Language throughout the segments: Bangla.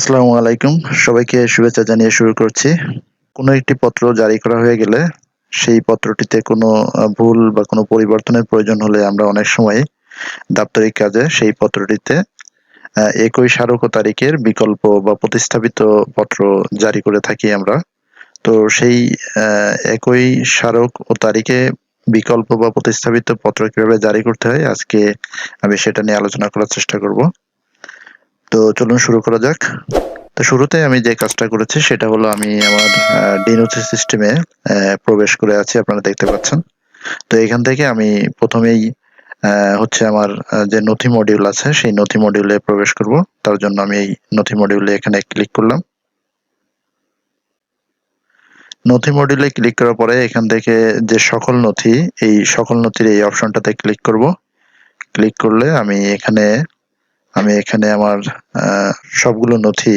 আসসালামু আলাইকুম। সবাইকে শুভেচ্ছা জানিয়ে শুরু করছি। কোনো একটি পত্র জারি করা হয়ে গেলে সেই পত্রটিতে কোনো ভুল বা কোনো পরিবর্তনের প্রয়োজন হলে আমরা অনেক সময় দাপ্তরিক কাজে সেই পত্রটিতে একই স্মারক তারিখের বিকল্প বা প্রতিস্থাপিত পত্র জারি করে থাকি আমরা। তো সেই একই স্মারক ও তারিখে বিকল্প বা প্রতিস্থাপিত পত্র কীভাবে জারি করতে হয়, আজকে আমি সেটা নিয়ে আলোচনা করার চেষ্টা করব। তো চলুন শুরু করা যাক। তো শুরুতে আমি যে কাজটা করেছি, সেটা হলো আমি আমার ডিনোসি সিস্টেমে প্রবেশ করে আছি, আপনারা দেখতে পাচ্ছেন। তো এখান থেকে আমি প্রথমেই হচ্ছে আমার যে নথি মডিউল আছে, সেই নথি মডিউলে প্রবেশ করব। তার জন্য আমি এই নথি মডিউলে এখানে ক্লিক করলাম। নথি মডিউলে ক্লিক করার পরে এখান থেকে যে সকল নথি, এই সকল নথির এই অপশনটাতে ক্লিক করব। ক্লিক করলে আমি এখানে আমি এখানে আমার সবগুলো নথি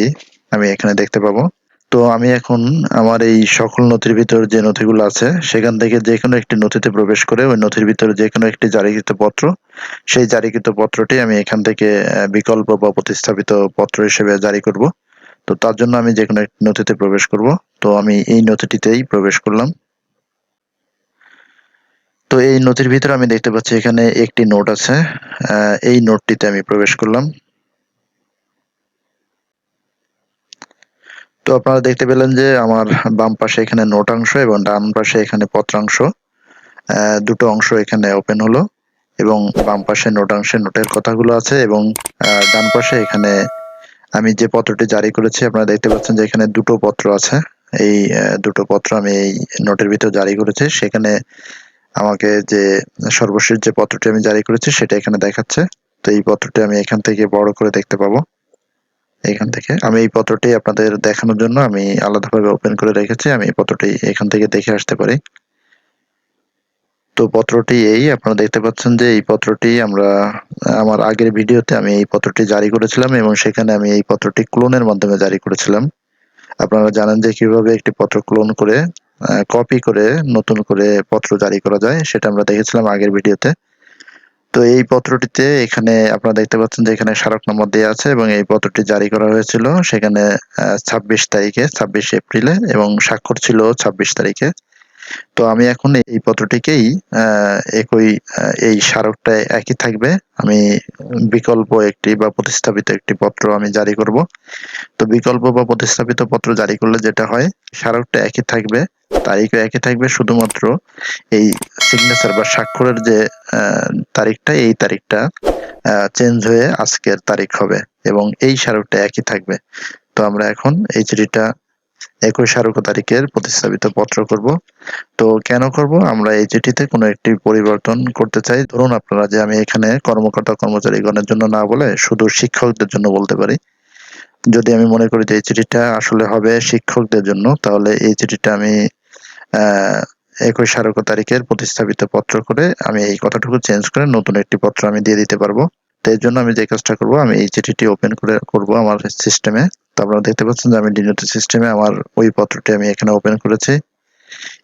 আমি এখানে দেখতে পাবো। তো আমি এখন আমার এই সকল নথির ভিতর যে নথিগুলো আছে, সেখান থেকে যে কোনো একটি নথিতে প্রবেশ করে ওই নথির ভিতরে যে কোনো একটি জারিকৃত পত্র, সেই জারিকৃত পত্রটি আমি এখান থেকে বিকল্প বা প্রতিস্থাপিত পত্র হিসেবে জারি করব। তো তার জন্য আমি যে কোনো একটি নথিতে প্রবেশ করব। তো আমি এই নথিটিতেই প্রবেশ করলাম। তো এই নথির ভিতরে আমি দেখতে পাচ্ছি এখানে একটি নোট আছে। এই নোটটিতে আমি প্রবেশ করলাম। তো আপনারা দেখতে পেলেন যে আমার বাম পাশে এখানে নোটাংশ এবং ডান পাশে এখানে পত্রাংশ। দুটো অংশ এখানে ওপেন হলো এবং বাম পাশে নোটাংশে নোটের কথাগুলো আছে এবং ডান পাশে এখানে আমি যে পত্রটি জারি করেছি, আপনারা দেখতে পাচ্ছেন যে এখানে দুটো পত্র আছে। এই দুটো পত্র আমি এই নোটের ভিতর জারি করেছি। সেখানে আমাকে যে সর্বশেষ যে পত্রটি আমি জারি করেছি সেটা এখানে দেখাচ্ছে। তো এই পত্রটি আমি এখান থেকে বড় করে দেখতে পাবো। এখান থেকে। আমি এই পত্রটি আপনাদের দেখানোর জন্য আমি আলাদাভাবে ওপেন করে রেখেছি। আমি এই পত্রটি এখান থেকে দেখে আসতে পারি। তো পত্রটি এই, আপনারা দেখতে পাচ্ছেন যে এই পত্রটি আমরা, আমার আগের ভিডিওতে আমি এই পত্রটি জারি করেছিলাম এবং সেখানে আমি এই পত্রটি ক্লোনের মাধ্যমে জারি করেছিলাম। আপনারা জানেন যে কীভাবে একটি পত্র ক্লোন করে কপি করে, নতুন করে পত্র জারি করা যায়, সেটা আমরা দেখেছিলাম আগের ভিডিওতে। তো এই পত্রটিতে এখানে আপনারা দেখতে পাচ্ছেন যে এখানে স্মারক নম্বর দেওয়া আছে এবং এই পত্রটি জারি করা হয়েছিল সেখানে ছাব্বিশ তারিখে, ছাব্বিশ এপ্রিলে এবং স্বাক্ষর ছিল ছাব্বিশ তারিখে। তো আমি এখন এই পত্রটিকেই একই এই স্মারকটা একই থাকবে। আমি বিকল্প একটি বা প্রতিস্থাপিত একটি পত্র আমি জারি করব। তো বিকল্প বা প্রতিস্থাপিত পত্র জারি করলে যেটা হয়, স্মারকটা একই থাকবে, তারিখও একই থাকবে, শুধুমাত্র এই সিগনেচার বা স্বাক্ষরের যে তারিখটা, এই তারিখটা চেঞ্জ হয়ে আজকের তারিখ হবে এবং এই স্মারকটা একই থাকবে। তো আমরা এখন এই চিঠিটা একই স্মারক তারিখের প্রতিস্থাপিত পত্র করব। তো কেন করব? আমরা এই চিঠিতে কোনো একটি পরিবর্তন করতে চাই। ধরুন আপনারা যে আমি এখানে কর্মকর্তা কর্মচারীগণের জন্য না বলে শুধু শিক্ষকদের জন্য বলতে পারি। যদি আমি মনে করি যে এই চিঠিটা আসলে হবে শিক্ষকদের জন্য, তাহলে এই চিঠিটা আমি একই স্মারক তারিখের প্রতিস্থাপিত পত্র করে আমি এই কথাটুকু চেঞ্জ করে নতুন একটি পত্র আমি দিয়ে দিতে পারব। এর জন্য আমি যে কাজটা করব, আমি এই চিঠিটি ওপেন করে করব আমার সিস্টেমে তো আপনারা দেখতে পাচ্ছেন যে আমি ডিনোটি সিস্টেমে আমার ওই পত্রটি আমি এখানে ওপেন করেছি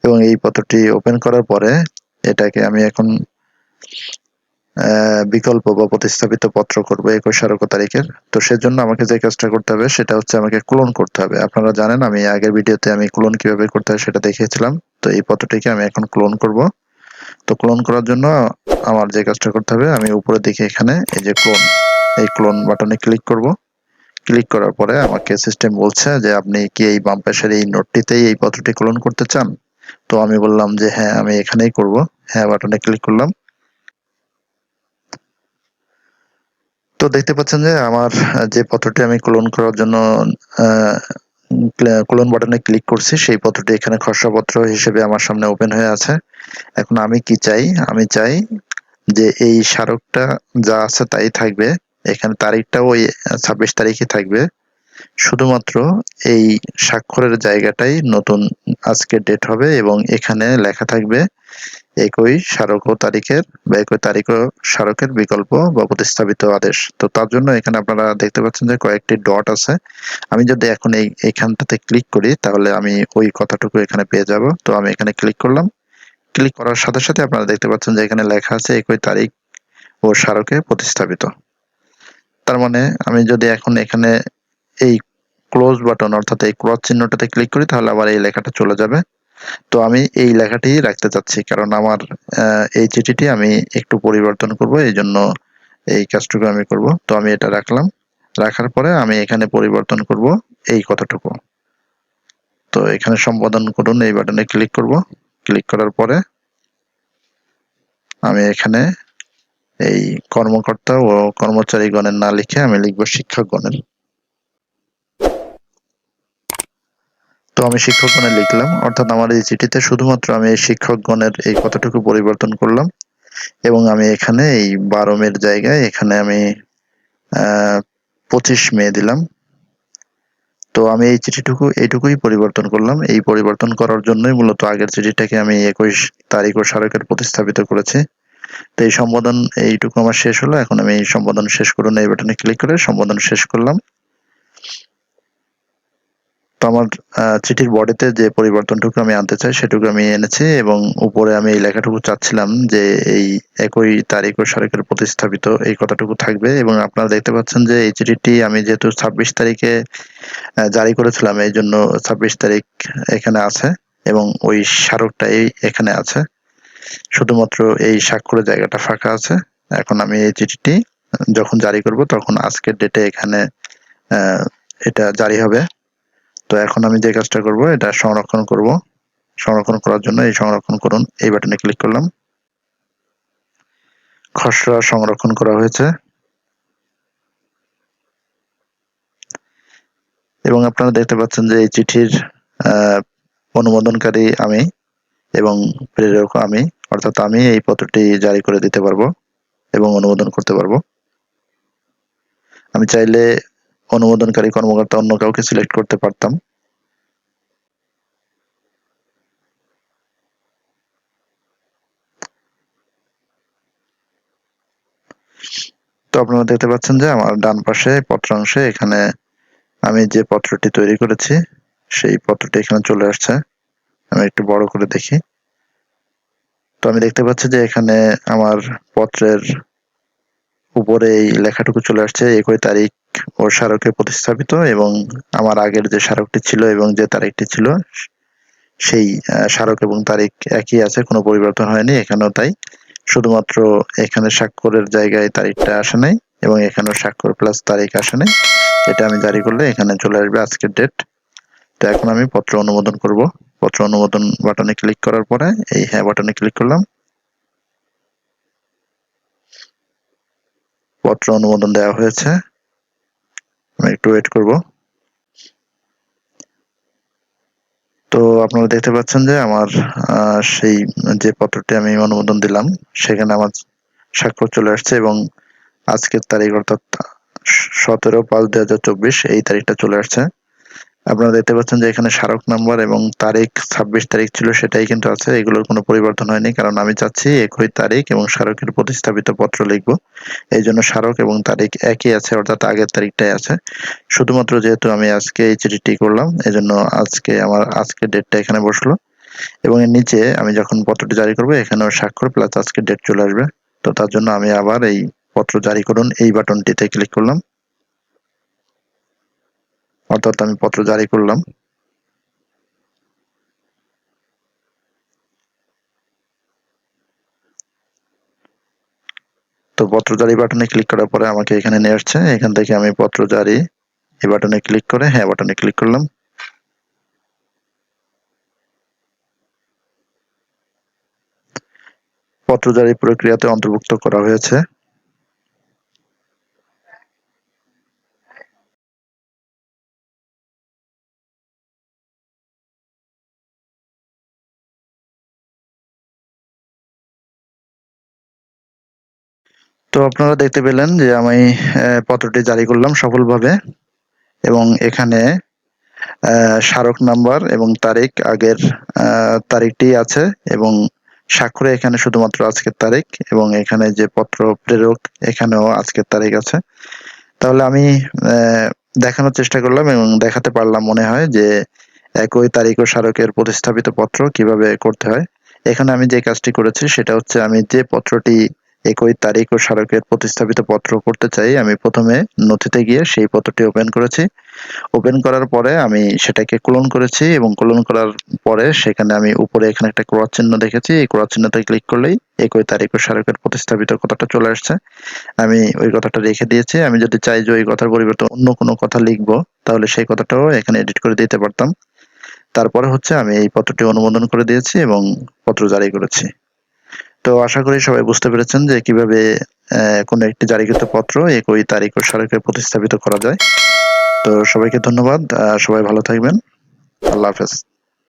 এবং এই পত্রটি ওপেন করার পরে এটাকে আমি এখন বিকল্প বা প্রতিস্থাপিত পত্র করব একুশ স্মারক তারিখের। তো সেজন্য আমাকে যে কাজটা করতে হবে সেটা হচ্ছে আমাকে ক্লোন করতে হবে। আপনারা জানেন আমি আগের ভিডিওতে আমি ক্লোন কীভাবে করতে হয় সেটা দেখিয়েছিলাম। তো এই পত্রটিকে আমি এখন ক্লোন করব। তো ক্লোন করার জন্য আমার যে কাজটা করতে হবে, আমি উপরে দিকে এখানে এই যে ক্লোন এই ক্লোন বাটনে ক্লিক করব। ক্লিক করার পরে আমাকে সিস্টেম বলছে যে, আপনি কি এই বাম পাশের এই নোটটিতেই এই পত্রটি ক্লোন করতে চান? তো আমি বললাম যে হ্যাঁ আমি এখানেই করব। হ্যাঁ বাটনে ক্লিক করলাম। তো দেখতে পাচ্ছেন যে, আমার যে পত্রটি আমি ক্লোন করার জন্য ক্লোন বাটনে ক্লিক করছি, সেই পত্রটি এখানে খসড়া পত্র হিসেবে আমার সামনে ওপেন হয়ে আছে। এখন আমি কি চাই? আমি চাই যে এই স্মারকটা যা আছে তাই থাকবে। এখানে তারিখটা ওই ছাব্বিশ তারিখে থাকবে। শুধুমাত্র এই স্বাক্ষরের জায়গাটাই নতুন আজকে ডেট হবে এবং এখানে লেখা থাকবে একই স্মারক ও তারিখের বা একই তারিখ ও স্মারকের বিকল্প বা প্রতিস্থাপিত আদেশ। তো তার জন্য এখানে আপনারা দেখতে পাচ্ছেন যে কয়েকটি ডট আছে। আমি যদি এখন এই এখানটাতে ক্লিক করি, তাহলে আমি ওই কথাটুকু এখানে পেয়ে যাব। তো আমি এখানে ক্লিক করলাম। ক্লিক করার সাথে সাথে আপনারা দেখতে পাচ্ছেন যে এখানে লেখা আছে একই তারিখ ও স্মারকে প্রতিস্থাপিত। তার মানে আমি যদি এখন এখানে এই ক্লোজ বাটন অর্থাৎ এই ক্রস চিহ্নটাতে ক্লিক করি, তাহলে আবার এই লেখাটা চলে যাবে। তো আমি এই লেখাটি রাখতে চাচ্ছি, কারণ আমার এই চিঠিটি আমি একটু পরিবর্তন করব, এই জন্য এই কাজটুকু আমি করব। তো আমি এটা রাখলাম। রাখার পরে আমি এখানে পরিবর্তন করব এই কথাটুকু। তো এখানে সম্পাদন করুন, এই বাটনে ক্লিক করব। ক্লিক করার পরে আমি এখানে এই কর্মকর্তা ও কর্মচারীগণের না লিখে আমি লিখব শিক্ষকগণের। তো আমি শিক্ষকগণে লিখলাম, অর্থাৎ আমার এই চিঠিতে শুধুমাত্র আমি এই শিক্ষকগণের এই কথাটুকু পরিবর্তন করলাম এবং আমি এখানে এই বারো মের জায়গায় এখানে আমি পঁচিশ মে দিলাম। তো আমি এই চিঠিটুকু, এইটুকুই পরিবর্তন করলাম। এই পরিবর্তন করার জন্যই মূলত আগের চিঠিটাকে আমি একুশ তারিখ ও স্মারকের প্রতিস্থাপিত করেছি। তো এই সম্বোধন, এইটুকু আমার শেষ হলো। এখন আমি এই সম্বোধন শেষ করুন এই বাটনে ক্লিক করে সম্বোধন শেষ করলাম। তো আমার চিঠির বডিতে যে পরিবর্তনটুকু আমি আনতে চাই সেটুকু আমি এনেছি এবং উপরে আমি এই লেখাটুকু চাচ্ছিলাম যে এই একই তারিখ ও সারিকের প্রতিস্থাপিত এই কথাটুকু থাকবে এবং আপনারা দেখতে পাচ্ছেন যে এই চিঠিটি আমি যেহেতু ছাব্বিশ তারিখে জারি করেছিলাম এই জন্য ছাব্বিশ তারিখ এখানে আছে এবং ওই স্মারকটাই এখানে আছে। শুধুমাত্র এই স্বাক্ষরের জায়গাটা ফাঁকা আছে। এখন আমি এই চিঠিটি যখন জারি করব তখন আজকের ডেটে এখানে এটা জারি হবে। তো এখন আমি যে কাজটা করব, এটা সংরক্ষণ করব। সংরক্ষণ করার জন্য এই সংরক্ষণ করুন, এই বাটনে ক্লিক করলাম। খসড়া সংরক্ষণ করা হয়েছে। এবং আপনারা দেখতে পাচ্ছেন যে এই চিঠির অনুমোদনকারী আমি এবং প্রেরক আমি, অর্থাৎ আমি এই পত্রটি জারি করে দিতে পারব এবং অনুমোদন করতে পারব। আমি চাইলে অনুমোদনকারী কর্মকর্তা অন্য কাউকে সিলেক্ট করতে পারতাম। তো আপনারা দেখতে পাচ্ছেন যে আমার ডান পাশে পত্রাংশে এখানে আমি যে পত্রটি তৈরি করেছি, সেই পত্রটি এখানে চলে আসছে। আমি একটু বড় করে দেখি। তো আমি দেখতে পাচ্ছি যে এখানে আমার পত্রের উপরে এই লেখাটুকু চলে আসছে, একই তারিখ ও স্মারকে প্রতিস্থাপিত এবং আমার আগের যে স্মারকটি ছিল এবং যে তারিখটি ছিল, সেই স্মারক এবং তারিখ একই আছে, কোনো পরিবর্তন হয়নি। এখানেও তাই। শুধুমাত্র এখানে স্বাক্ষরের জায়গায় তারিখটা আসে নাই এবং এখানেও স্বাক্ষর প্লাস তারিখ আসে নাই। এটা আমি জারি করলে এখানে চলে আসবে আজকের ডেট তো এখন আমি পত্র অনুমোদন করব। পত্র অনুমোদন বাটনে ক্লিক করার পরে, এই হ্যাঁ বাটনে ক্লিক করলাম। পত্র অনুমোদন দেওয়া হয়েছে। একটু ওয়েট করব। তো আপনারা দেখতে পাচ্ছেন যে আমার সেই যে পত্রটি আমি অনুমোদন দিলাম, সেখানে আমার স্বাক্ষর চলে আসছে এবং আজকের তারিখ অর্থাৎ সতেরো পাঁচ দুই হাজার চব্বিশ এই তারিখটা চলে আসছে। আপনারা দেখতে পাচ্ছেন যে এখানে স্মারক নাম্বার এবং তারিখ, ছাব্বিশ তারিখ ছিল সেটাই কিন্তু আছে। এগুলোর কোনো পরিবর্তন হয়নি, কারণ আমি চাচ্ছি একই তারিখ এবং স্মারকের প্রতিস্থাপিত পত্র লিখব। এই জন্য স্মারক এবং তারিখ একই আছে, অর্থাৎ আগের তারিখটাই আছে। শুধুমাত্র যেহেতু আমি আজকে এই চিঠিটি করলাম এই জন্য আজকে আমার আজকে ডেটটা এখানে বসল। এবং এর নিচে আমি যখন পত্রটি জারি করব, এখানেও স্বাক্ষর প্লাস আজকে ডেট চলে আসবে। তো তার জন্য আমি আবার এই পত্র জারি করুন, এই বাটনটিতে ক্লিক করলাম। অর্থাৎ আমি পত্র জারি করলাম। তো পত্র জারি বাটনে ক্লিক করার পরে আমাকে এখানে নিয়ে আসছে। এখান থেকে আমি পত্র জারি এই বাটনে ক্লিক করে হ্যাঁ বাটনে ক্লিক করলাম। পত্র জারি প্রক্রিয়াতে অন্তর্ভুক্ত করা হয়েছে। তো আপনারা দেখতে পেলেন যে আমি পত্রটি জারি করলাম সফলভাবে এবং এখানে স্মারক নাম্বার এবং তারিখ আগের তারিখটি আছে এবং স্বাক্ষরে এখানে শুধুমাত্র আজকের তারিখ এবং এখানে যে পত্র প্রেরক, এখানেও আজকের তারিখ আছে। তাহলে আমি দেখানোর চেষ্টা করলাম এবং দেখাতে পারলাম মনে হয় যে একই তারিখ ও স্মারকের প্রতিস্থাপিত পত্র কীভাবে করতে হয়। এখানে আমি যে কাজটি করেছি সেটা হচ্ছে আমি যে পত্রটি একই তারিখ ও স্মারকের প্রতিস্থাপিত পত্র করতে চাই। আমি প্রথমে নথিতে গিয়ে সেই পত্রটি ওপেন করেছি। ওপেন করার পরে আমি সেটাকে ক্লোন করেছি এবং ক্লোন করার পরে সেখানে আমি উপরে এখানে একটা ক্রস চিহ্ন দেখেছি। এই ক্রস চিহ্নতে ক্লিক করলেই একই তারিখ ও স্মারকের প্রতিস্থাপিত কথাটা চলে আসছে। আমি ওই কথাটা রেখে দিয়েছি। আমি যদি চাই যে ওই কথার পরিবর্তে অন্য কোনো কথা লিখব, তাহলে সেই কথাটাও এখানে এডিট করে দিতে পারতাম। তারপরে হচ্ছে আমি এই পত্রটি অনুমোদন করে দিয়েছি এবং পত্র জারি করেছি। তো আশা করি সবাই বুঝতে পেরেছেন যে কীভাবে কোনো একটি জারিকৃত পত্র একই তারিখ ও সারকে প্রতিস্থাপিত করা যায়। তো সবাইকে ধন্যবাদ সবাই ভালো থাকবেন। আল্লাহ হাফেজ।